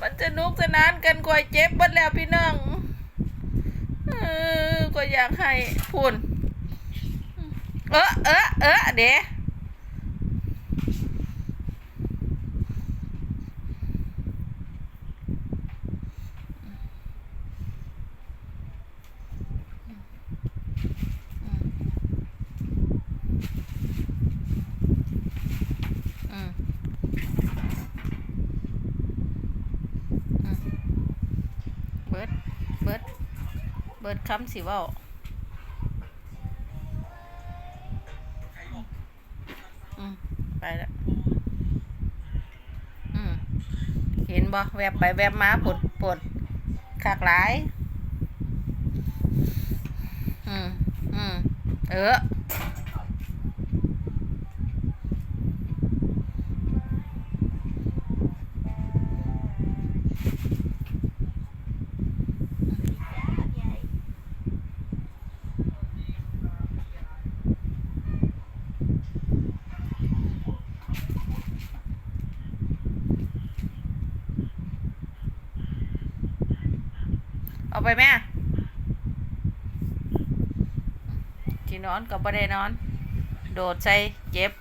มันจะนุกสนานกันกว่าเจ็บบัดแล้วพี่น้องเออก็อยากให้พูนเออเออเออเด๋ บิดเบิดคำสิว่าอืมไปแล้วอืมเห็นบ่แวบไปแวบมาปวดปวดขากหลาย อืมอืมเออ เอาไปแม่ที่นอนกับประเด้นอน โดดใส่เจ็บ